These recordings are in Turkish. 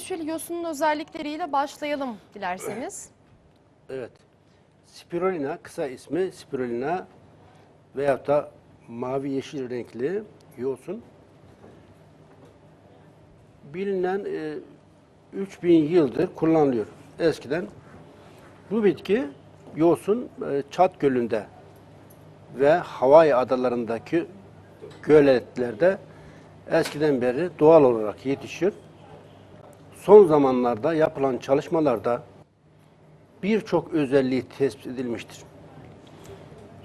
yeşil yosunun özellikleriyle başlayalım dilerseniz. Evet. Spirulina kısa ismi spirulina veyahut da mavi yeşil renkli yosun. Bilinen e, 3000 yıldır kullanılıyor. Eskiden bu bitki yosun e, Çat Gölü'nde ve Hawaii adalarındaki göletlerde eskiden beri doğal olarak yetişir. Son zamanlarda yapılan çalışmalarda birçok özelliği tespit edilmiştir.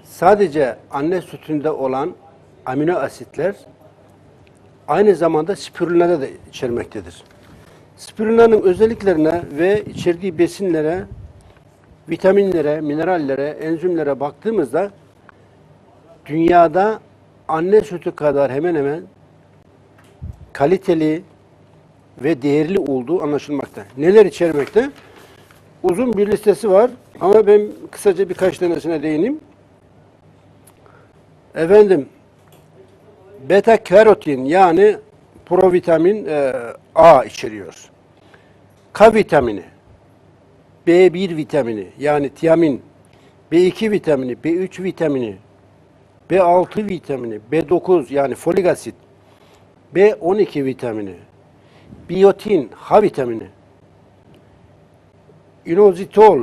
Sadece anne sütünde olan amino asitler aynı zamanda spirulinada da içermektedir. Spirulinanın özelliklerine ve içerdiği besinlere, vitaminlere, minerallere, enzimlere baktığımızda dünyada anne sütü kadar hemen hemen kaliteli ve değerli olduğu anlaşılmakta. Neler içermekte? Uzun bir listesi var ama ben kısaca birkaç tanesine değineyim. Efendim, beta karotin yani provitamin e, A içeriyor. K vitamini, B1 vitamini yani tiamin, B2 vitamini, B3 vitamini, B6 vitamini, B9 yani folik asit, B12 vitamini, biyotin, H vitamini, inozitol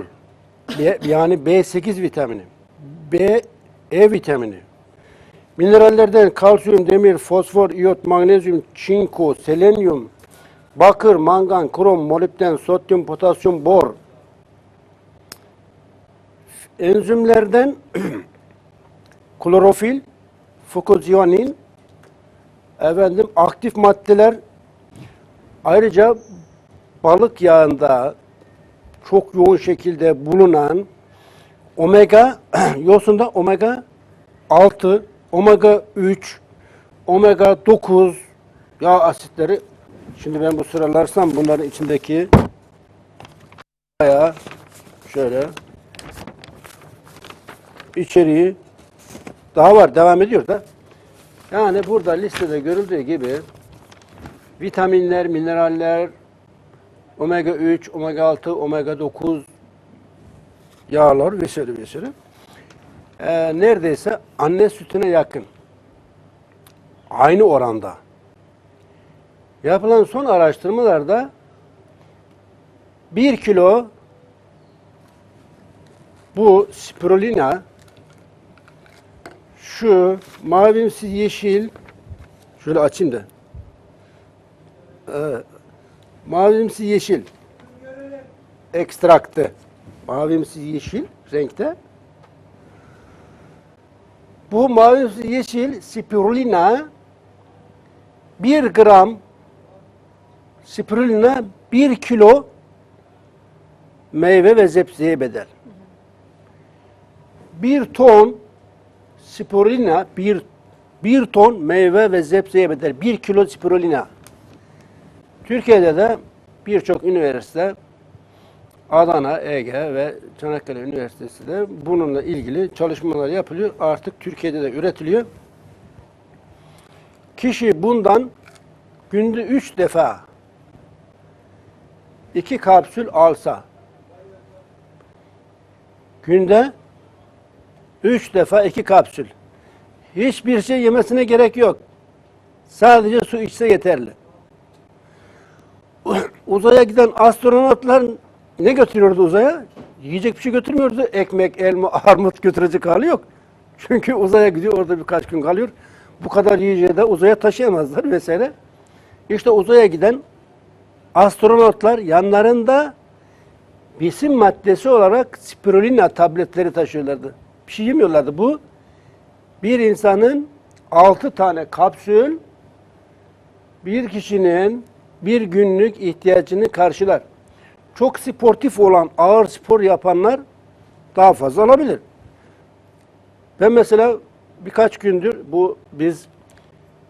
yani B8 vitamini, B, E vitamini, minerallerden kalsiyum, demir, fosfor, iyot, magnezyum, çinko, selenyum, bakır, mangan, krom, molibden, sodyum, potasyum, bor, enzimlerden klorofil, fukozianin, efendim aktif maddeler ayrıca balık yağında çok yoğun şekilde bulunan omega yosunda omega 6, omega 3, omega 9 yağ asitleri. Şimdi ben bu sıralarsam bunların içindeki bayağı şöyle. İçeriği daha var devam ediyor da. Yani burada listede görüldüğü gibi vitaminler, mineraller, omega 3, omega 6, omega 9 yağlar vesaire vesaire. Ee, neredeyse anne sütüne yakın. Aynı oranda. Yapılan son araştırmalarda 1 kilo bu spirulina şu mavimsi yeşil şöyle açayım da Evet. Mavimsi yeşil ekstraktı. Mavimsi yeşil renkte. Bu mavimsi yeşil spirulina 1 gram spirulina 1 kilo meyve ve zepseye bedel. 1 ton spirulina 1 1 ton meyve ve zepseye bedel. 1 kilo spirulina. Türkiye'de de birçok üniversite Adana, Ege ve Çanakkale Üniversitesi de bununla ilgili çalışmalar yapılıyor. Artık Türkiye'de de üretiliyor. Kişi bundan günde üç defa iki kapsül alsa günde üç defa iki kapsül hiçbir şey yemesine gerek yok. Sadece su içse yeterli uzaya giden astronotlar ne götürüyordu uzaya? Yiyecek bir şey götürmüyordu. Ekmek, elma, armut götürecek hali yok. Çünkü uzaya gidiyor, orada birkaç gün kalıyor. Bu kadar yiyeceği de uzaya taşıyamazlar vesaire. İşte uzaya giden astronotlar yanlarında besin maddesi olarak spirulina tabletleri taşıyorlardı. Bir şey yemiyorlardı. Bu bir insanın altı tane kapsül bir kişinin bir günlük ihtiyacını karşılar. Çok sportif olan, ağır spor yapanlar daha fazla alabilir. Ben mesela birkaç gündür bu biz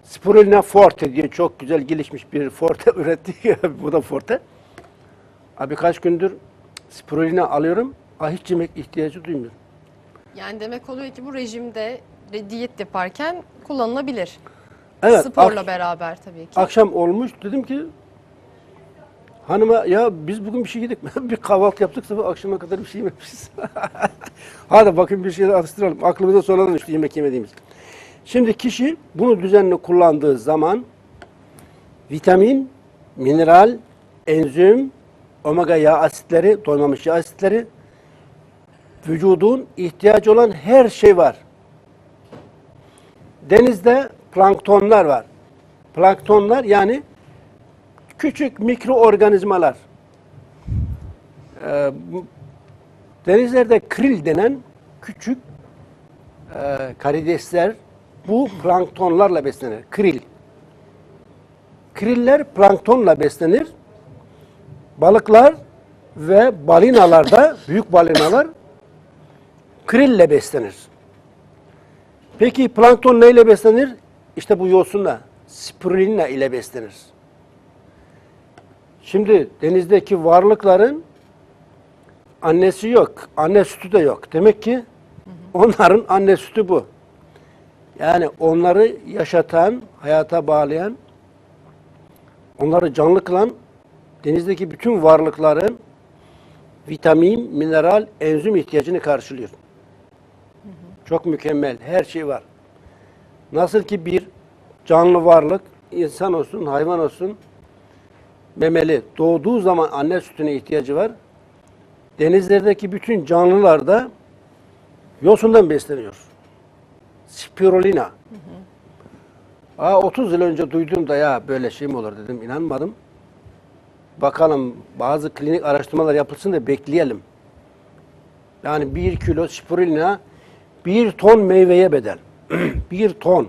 Spirulina Forte diye çok güzel gelişmiş bir forte ürettik. bu da forte. Abi birkaç gündür spirulina alıyorum. Ah hiç yemek ihtiyacı duymuyorum. Yani demek oluyor ki bu rejimde re- diyet yaparken kullanılabilir. Evet, Sporla ak- beraber tabii ki. Akşam olmuş dedim ki Hanıma ya biz bugün bir şey yedik mi? bir kahvaltı yaptık sabah akşama kadar bir şey yememişiz. Hadi bakın bir şeyler atıştıralım. Aklımıza sonradan düştü yemek yemediğimiz. Şimdi kişi bunu düzenli kullandığı zaman vitamin, mineral, enzim, omega yağ asitleri, doymamış yağ asitleri, vücudun ihtiyacı olan her şey var. Denizde planktonlar var. Planktonlar yani küçük mikroorganizmalar. Bu- denizlerde kril denen küçük e, karidesler bu planktonlarla beslenir. Kril. Kriller planktonla beslenir. Balıklar ve balinalarda, büyük balinalar krille beslenir. Peki plankton neyle beslenir? İşte bu yosunla, spirulina ile beslenir. Şimdi denizdeki varlıkların annesi yok, anne sütü de yok. Demek ki onların anne sütü bu. Yani onları yaşatan, hayata bağlayan, onları canlı kılan denizdeki bütün varlıkların vitamin, mineral, enzim ihtiyacını karşılıyor. Çok mükemmel, her şey var. Nasıl ki bir canlı varlık, insan olsun, hayvan olsun, memeli doğduğu zaman anne sütüne ihtiyacı var. Denizlerdeki bütün canlılar da yosundan besleniyor. Spirulina. Aa, 30 yıl önce duyduğumda ya böyle şey mi olur dedim inanmadım. Bakalım bazı klinik araştırmalar yapılsın da bekleyelim. Yani bir kilo spirulina bir ton meyveye bedel. bir ton.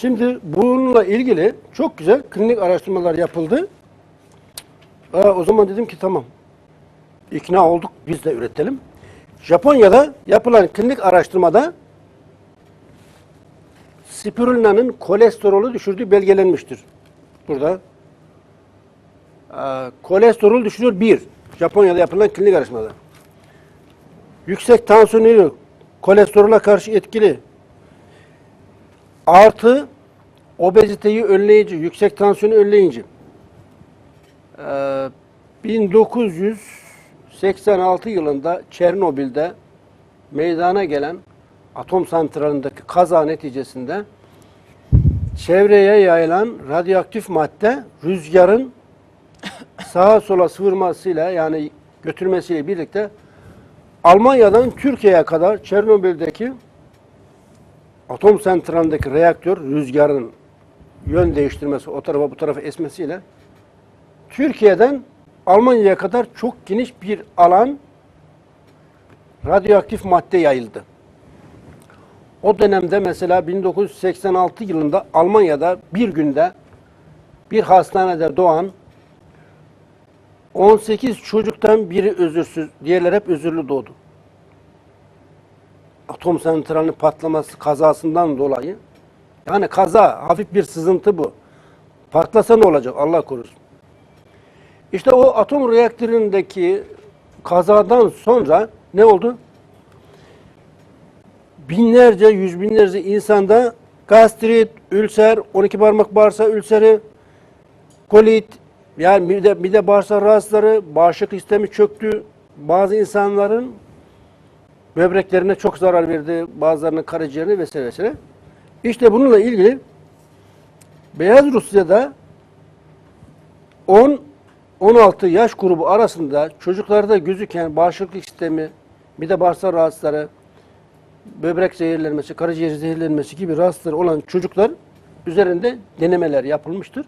Şimdi bununla ilgili çok güzel klinik araştırmalar yapıldı. Aa, o zaman dedim ki tamam. İkna olduk biz de üretelim. Japonya'da yapılan klinik araştırmada spirulina'nın kolesterolü düşürdüğü belgelenmiştir. Burada. Aa, kolesterol düşürüyor bir. Japonya'da yapılan klinik araştırmada. Yüksek tansiyonu kolesterola karşı etkili. Artı obeziteyi önleyici, yüksek tansiyonu önleyici. Ee, 1986 yılında Çernobil'de meydana gelen atom santralindeki kaza neticesinde çevreye yayılan radyoaktif madde rüzgarın sağa sola sıvırmasıyla yani götürmesiyle birlikte Almanya'dan Türkiye'ye kadar Çernobil'deki atom santralindeki reaktör rüzgarın yön değiştirmesi, o tarafa bu tarafa esmesiyle Türkiye'den Almanya'ya kadar çok geniş bir alan radyoaktif madde yayıldı. O dönemde mesela 1986 yılında Almanya'da bir günde bir hastanede doğan 18 çocuktan biri özürsüz, diğerler hep özürlü doğdu. Atom santralinin patlaması kazasından dolayı. Yani kaza, hafif bir sızıntı bu. Patlasa ne olacak Allah korusun. İşte o atom reaktöründeki kazadan sonra ne oldu? Binlerce, yüz binlerce insanda gastrit, ülser, 12 parmak bağırsağı ülseri, kolit, yani mide, mide bağırsak rahatsızları, bağışıklık sistemi çöktü. Bazı insanların böbreklerine çok zarar verdi, bazılarının karaciğerine vesaire vesaire. İşte bununla ilgili Beyaz Rusya'da 10 16 yaş grubu arasında çocuklarda gözüken bağışıklık sistemi, mide bağırsak rahatsızları, böbrek zehirlenmesi, karaciğer zehirlenmesi gibi rahatsızları olan çocuklar üzerinde denemeler yapılmıştır.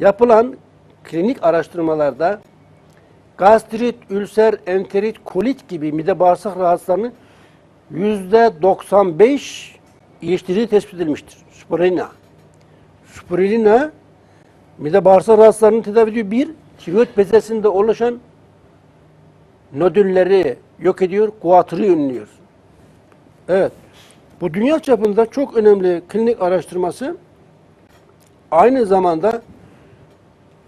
Yapılan klinik araştırmalarda gastrit, ülser, enterit, kolit gibi mide bağırsak rahatsızlarının yüzde 95 iyileştirdiği tespit edilmiştir. Spirulina. Spirulina mide bağırsak rahatsızlarının tedavi ediyor. Bir, tiroid bezesinde oluşan nodülleri yok ediyor, kuatırı önlüyor. Evet. Bu dünya çapında çok önemli klinik araştırması aynı zamanda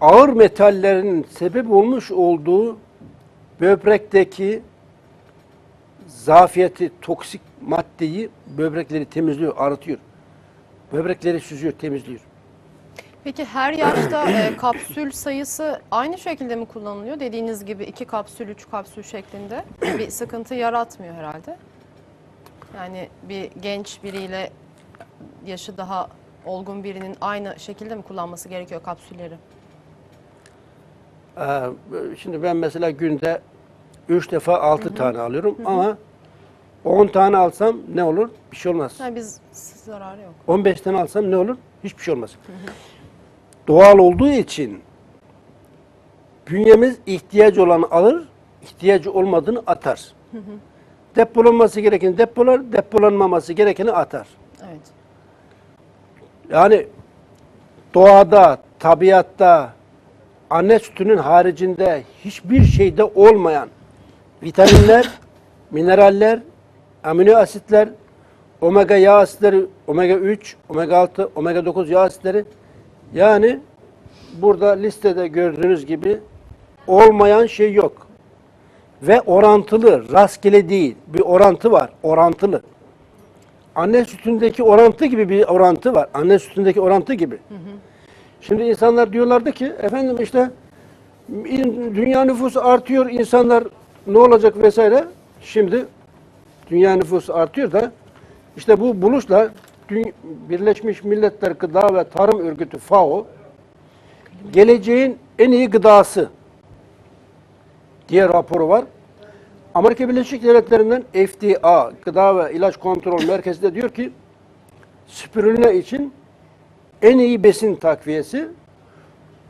ağır metallerin sebep olmuş olduğu böbrekteki zafiyeti, toksik maddeyi böbrekleri temizliyor, arıtıyor. Böbrekleri süzüyor, temizliyor. Peki her yaşta e, kapsül sayısı aynı şekilde mi kullanılıyor? Dediğiniz gibi iki kapsül, üç kapsül şeklinde bir sıkıntı yaratmıyor herhalde. Yani bir genç biriyle yaşı daha olgun birinin aynı şekilde mi kullanması gerekiyor kapsülleri? Ee, Şimdi ben mesela günde 3 defa 6 tane alıyorum ama 10 tane alsam ne olur? Bir şey olmaz. Yani biz zararı yok. 15 tane alsam ne olur? Hiçbir şey olmaz. Doğal olduğu için bünyemiz ihtiyacı olanı alır, ihtiyacı olmadığını atar. Depolanması gerekeni depolar, depolanmaması gerekeni atar. Evet. Yani doğada, tabiatta, anne sütünün haricinde hiçbir şeyde olmayan vitaminler, mineraller, amino asitler, omega yağ asitleri, omega 3, omega 6, omega 9 yağ asitleri yani burada listede gördüğünüz gibi olmayan şey yok. Ve orantılı, rastgele değil. Bir orantı var, orantılı. Anne sütündeki orantı gibi bir orantı var. Anne sütündeki orantı gibi. Şimdi insanlar diyorlardı ki efendim işte dünya nüfusu artıyor, insanlar ne olacak vesaire. Şimdi dünya nüfusu artıyor da işte bu buluşla Birleşmiş Milletler Gıda ve Tarım Örgütü FAO geleceğin en iyi gıdası diye raporu var. Amerika Birleşik Devletleri'nden FDA, Gıda ve İlaç Kontrol Merkezi de diyor ki spirulina için en iyi besin takviyesi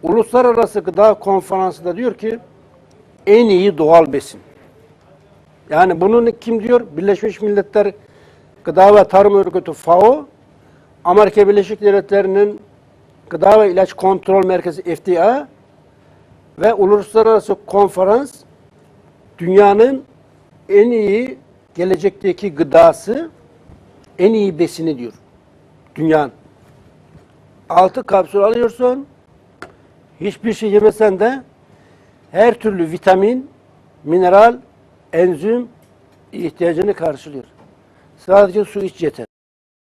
Uluslararası Gıda Konferansı da diyor ki en iyi doğal besin. Yani bunun kim diyor? Birleşmiş Milletler Gıda ve Tarım Örgütü FAO, Amerika Birleşik Devletleri'nin Gıda ve İlaç Kontrol Merkezi FDA ve Uluslararası Konferans dünyanın en iyi gelecekteki gıdası, en iyi besini diyor. Dünyanın. Altı kapsül alıyorsun, hiçbir şey yemesen de her türlü vitamin, mineral, enzim ihtiyacını karşılıyor. Sadece su iç yeter.